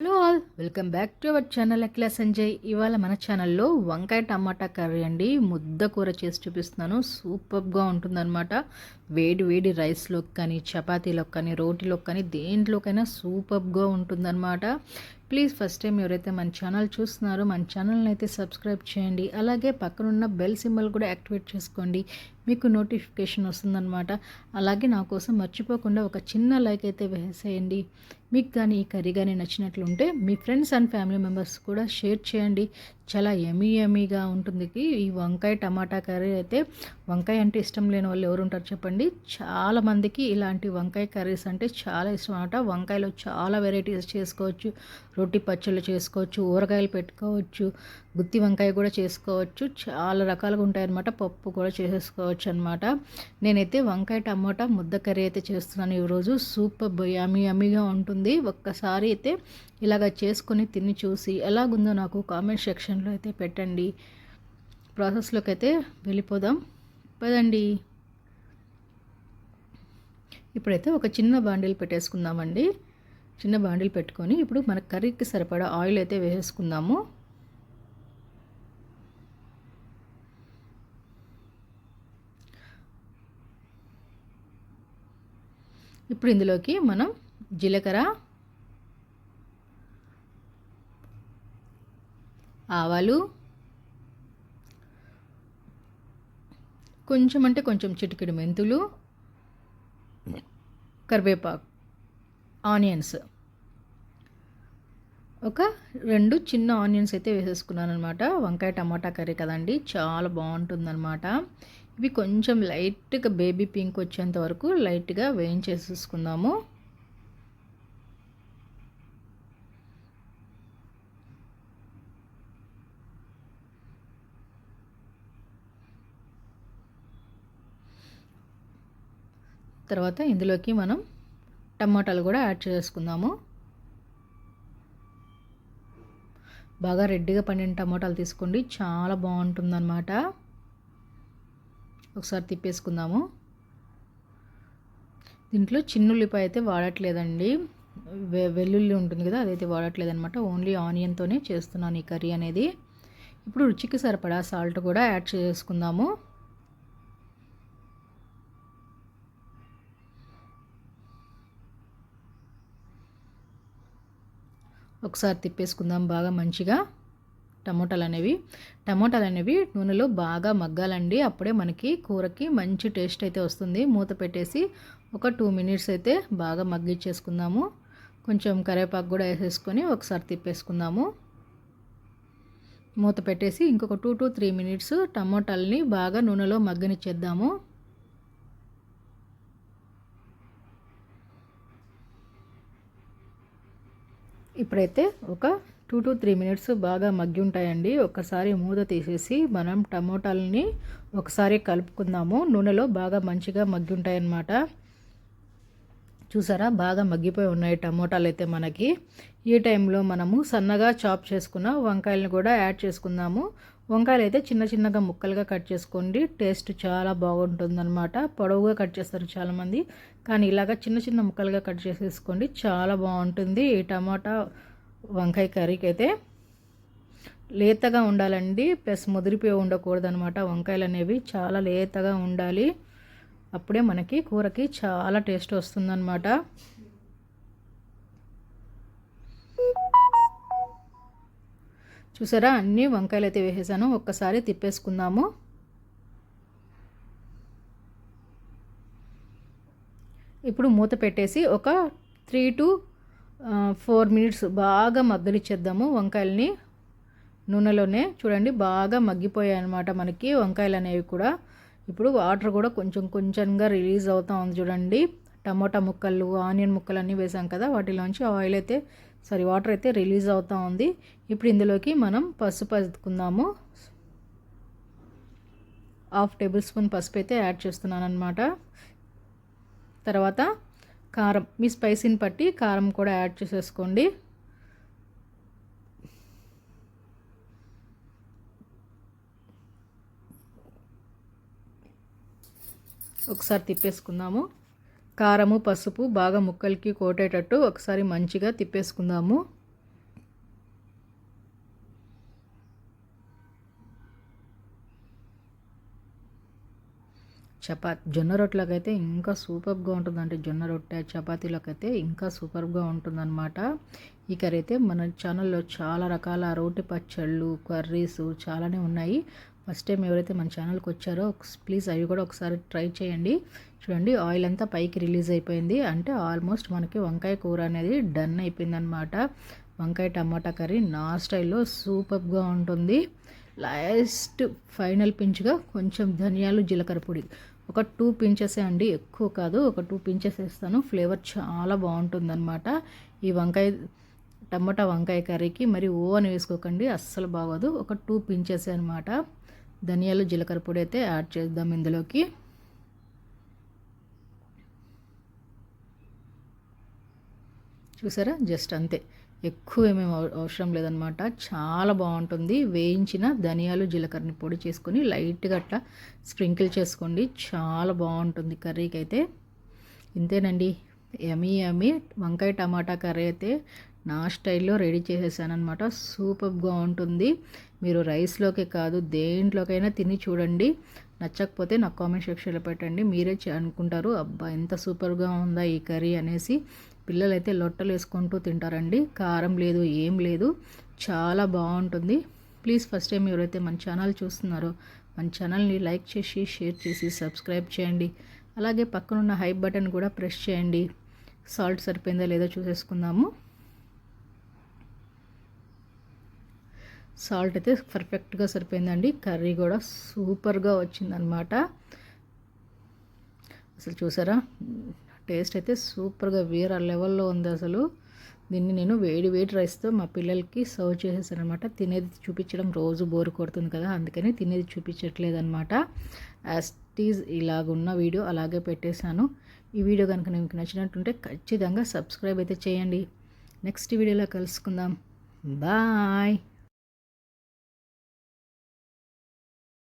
Hello all welcome back to our channel Akhila Sanjay. ఇవాళ మన ఛానల్లో వంకాయ టమాటా కర్రీ అండి. ముద్ద కూర చేసి చూపిస్తున్నాను. సూపర్గా ఉంటుందన్నమాట. వేడి వేడి రైస్లోకి కానీ చపాతీలోకి కానీ రోటీలోకి కానీ దేంట్లోకైనా సూపర్గా ఉంటుందన్నమాట. ప్లీజ్ ఫస్ట్ టైం ఎవరైతే మన ఛానల్ చూస్తున్నారో మన ఛానల్ని అయితే సబ్స్క్రైబ్ చేయండి. అలాగే పక్కనున్న బెల్ సింబల్ కూడా యాక్టివేట్ చేసుకోండి. మీకు నోటిఫికేషన్ వస్తుందన్నమాట. అలాగే నా కోసం మర్చిపోకుండా ఒక చిన్న లైక్ అయితే వేసేయండి. మీకు కానీ ఈ కర్రీ కానీ నచ్చినట్లుంటే మీ ఫ్రెండ్స్ అండ్ ఫ్యామిలీ మెంబర్స్ కూడా షేర్ చేయండి. చాలా ఎమీ ఎమీగా ఉంటుంది. ఈ వంకాయ టమాటా కర్రీ అయితే వంకాయ అంటే ఇష్టం లేని వాళ్ళు ఎవరు ఉంటారు చెప్పండి. చాలా మందికి ఇలాంటి వంకాయ కర్రీస్ అంటే చాలా ఇష్టం అనమాట వంకాయలో చాలా వెరైటీస్ చేసుకోవచ్చు. రొట్టి పచ్చళ్ళు చేసుకోవచ్చు. ఊరగాయలు పెట్టుకోవచ్చు. గుత్తి వంకాయ కూడా చేసుకోవచ్చు. చాలా రకాలుగా ఉంటాయన్నమాట. పప్పు కూడా చేసేసుకోవచ్చు అనమాట నేనైతే వంకాయ టమాటా ముద్ద కర్రీ అయితే చేస్తున్నాను ఈరోజు. సూపర్ యమీ యమీగా ఉంటుంది. ఒక్కసారి అయితే ఇలాగ చేసుకొని తిని చూసి ఎలాగుందో నాకు కామెంట్ సెక్షన్లో అయితే పెట్టండి. ప్రాసెస్లోకి అయితే వెళ్ళిపోదాం. పదండి. ఇప్పుడైతే ఒక చిన్న బాండిల్ పెట్టేసుకుందామండి. చిన్న బాండిల్ పెట్టుకొని ఇప్పుడు మన కర్రీకి సరిపడా ఆయిల్ అయితే వేసేసుకుందాము. ఇప్పుడు ఇందులోకి మనం జీలకర్ర ఆవాలు కొంచెం అంటే కొంచెం చిటికెడు మెంతులు కరివేపాకు ఆనియన్స్. ఒక రెండు చిన్న ఆనియన్స్ అయితే వేసేసుకున్నాను అనమాట వంకాయ టమాటా కర్రీ కదండి చాలా బాగుంటుందన్నమాట. ఇవి కొంచెం లైట్గా బేబీ పింక్ వచ్చేంత వరకు లైట్గా వేయించేసేసుకుందాము. తర్వాత ఇందులోకి మనం టమాటాలు కూడా యాడ్ చేసుకుందాము. బాగా రెడ్డిగా పండిన టమాటాలు తీసుకోండి. చాలా బాగుంటుందన్నమాట. ఒకసారి తిప్పేసుకుందాము. దీంట్లో చిన్నుల్లిపాయ అయితే వాడట్లేదండి. వెల్లుల్లి ఉంటుంది కదా అదైతే వాడట్లేదనమాట ఓన్లీ ఆనియన్తోనే చేస్తున్నాను ఈ కర్రీ అనేది. ఇప్పుడు రుచికి సరిపడా సాల్ట్ కూడా యాడ్ చేసుకుందాము. ఒకసారి తిప్పేసుకుందాం బాగా మంచిగా. టమోటాలు అనేవి టమోటాలు అనేవి నూనెలో బాగా మగ్గాలండి. అప్పుడే మనకి కూరకి మంచి టేస్ట్ అయితే వస్తుంది. మూత పెట్టేసి ఒక టూ మినిట్స్ అయితే బాగా మగ్గిచ్చేసుకుందాము. కొంచెం కరివేపాకు కూడా వేసేసుకొని ఒకసారి తిప్పేసుకుందాము. మూత పెట్టేసి ఇంకొక టూ టు త్రీ మినిట్స్ టమోటాలని బాగా నూనెలో మగ్గనిచ్చేద్దాము. ఇప్పుడైతే ఒక టూ టు త్రీ మినిట్స్ బాగా మగ్గి ఉంటాయండి. ఒకసారి మూత తీసేసి మనం టమోటాలని ఒకసారి కలుపుకుందాము. నూనెలో బాగా మంచిగా మగ్గి ఉంటాయన్నమాట. చూసారా? బాగా మగ్గిపోయి ఉన్నాయి టమోటాలు అయితే మనకి. ఈ టైంలో మనము సన్నగా చాప్ చేసుకున్న వంకాయలను కూడా యాడ్ చేసుకుందాము. వంకాయలు అయితే చిన్న చిన్నగా ముక్కలుగా కట్ చేసుకోండి. టేస్ట్ చాలా బాగుంటుందన్నమాట. పొడవుగా కట్ చేస్తారు చాలామంది. కానీ ఇలాగ చిన్న చిన్న ముక్కలుగా కట్ చేసేసుకోండి. చాలా బాగుంటుంది. ఈ టమాటా వంకాయ కర్రీకి అయితే లేతగా ఉండాలండి. ప్లస్ ముదిరిపోయి ఉండకూడదు అనమాట వంకాయలు అనేవి చాలా లేతగా ఉండాలి. అప్పుడే మనకి కూరకి చాలా టేస్ట్ వస్తుందన్నమాట. చూసారా? అన్ని వంకాయలు అయితే వేసేసాను. ఒక్కసారి తిప్పేసుకుందాము. ఇప్పుడు మూత పెట్టేసి ఒక త్రీ టు ఫోర్ మినిట్స్ బాగా మగ్గలిచ్చేద్దాము వంకాయలని. నూనెలోనే చూడండి బాగా మగ్గిపోయాయి అనమాట మనకి వంకాయలు అనేవి కూడా. ఇప్పుడు వాటర్ కూడా కొంచెం కొంచెంగా రిలీజ్ అవుతూ ఉంది చూడండి. టమోటా ముక్కలు ఆనియన్ ముక్కలు అన్నీ వేసాం కదా వాటిలోంచి ఆయిల్ అయితే సారీ వాటర్ అయితే రిలీజ్ అవుతూ ఉంది. ఇప్పుడు ఇందులోకి మనం పసుపు అతుకుందాము హాఫ్ టేబుల్ స్పూన్ పసుపు అయితే యాడ్ చేస్తున్నాను అనమాట తర్వాత కారం మీ స్పైసీని బట్టి కారం కూడా యాడ్ చేసేసుకోండి. ఒకసారి తిప్పేసుకుందాము. కారము పసుపు బాగా ముక్కలకి కోటేటట్టు ఒకసారి మంచిగా తిప్పేసుకుందాము. చపాతి జొన్న రొట్టెలకైతే ఇంకా సూపర్గా ఉంటుందండి జొన్న రొట్టె. చపాతీలకైతే ఇంకా సూపర్గా ఉంటుందన్నమాట. ఈ కర్రీ అయితే మన ఛానల్లో చాలా రకాల రోటి పచ్చళ్ళు కర్రీస్ చాలానే ఉన్నాయి. ఫస్ట్ టైం ఎవరైతే మన ఛానల్కి వచ్చారో ప్లీజ్ అవి కూడా ఒకసారి ట్రై చేయండి. చూడండి ఆయిల్ అంతా పైకి రిలీజ్ అయిపోయింది. అంటే ఆల్మోస్ట్ మనకి వంకాయ కూర అనేది డన్ అయిపోయిందనమాట వంకాయ టమాటా కర్రీ నా స్టైల్లో సూపర్గా ఉంటుంది. లాస్ట్ ఫైనల్ పించ్గా కొంచెం ధనియాలు జీలకర్ర పొడి. ఒక టూ పించెస్ అండి ఎక్కువ కాదు. ఒక టూ పించెస్ వేస్తాను. ఫ్లేవర్ చాలా బాగుంటుందన్నమాట. ఈ వంకాయ టమాటా వంకాయ కర్రీకి మరి ఓ అని వేసుకోకండి. అస్సలు బాగోదు. ఒక టూ పించెస్ అనమాట ధనియాలు జీలకర్ర పొడి అయితే యాడ్ చేద్దాం ఇందులోకి. చూసారా? జస్ట్ అంతే. ఎక్కువ ఏమేమి అవసరం లేదనమాట చాలా బాగుంటుంది. వేయించిన ధనియాలు జీలకర్రని పొడి చేసుకొని లైట్గా అట్లా స్ప్రింకిల్ చేసుకోండి. చాలా బాగుంటుంది కర్రీకి అయితే ఇంతేనండి. ఎమీ ఎమీ వంకాయ టమాటా కర్రీ అయితే నా స్టైల్లో రెడీ చేసేసానమాట సూపర్గా ఉంటుంది. మీరు రైస్లోకే కాదు దేంట్లోకైనా తిని చూడండి. నచ్చకపోతే నాకు కామెంట్ సెక్షన్లో పెట్టండి. మీరే అనుకుంటారు అబ్బా ఎంత సూపర్గా ఉందా ఈ కర్రీ అనేసి పిల్లలైతే లొట్టలు వేసుకుంటూ తింటారండి. కారం లేదు ఏం లేదు. చాలా బాగుంటుంది. ప్లీజ్ ఫస్ట్ టైం ఎవరైతే మన ఛానల్ చూస్తున్నారో మన ఛానల్ని లైక్ చేసి షేర్ చేసి సబ్స్క్రైబ్ చేయండి. అలాగే పక్కనున్న హై బటన్ కూడా ప్రెస్ చేయండి. సాల్ట్ సరిపోయిందా లేదో చూసేసుకుందాము. సాల్ట్ అయితే పర్ఫెక్ట్గా సరిపోయిందండి. కర్రీ కూడా సూపర్గా వచ్చిందనమాట అసలు చూసారా? టేస్ట్ అయితే సూపర్గా వేరే లెవెల్లో ఉంది అసలు. దీన్ని నేను వేడి వేడి రైస్తో మా పిల్లలకి సర్వ్ చేసేసాను అనమాట తినేది చూపించడం రోజు బోరు కొడుతుంది కదా అందుకని తినేది చూపించట్లేదు అనమాట యాస్టీజ్ ఇలాగున్న వీడియో అలాగే పెట్టేశాను. ఈ వీడియో కనుక మీకు నచ్చినట్టుంటే ఖచ్చితంగా సబ్స్క్రైబ్ అయితే చేయండి. నెక్స్ట్ వీడియోలో కలుసుకుందాం. బాయ్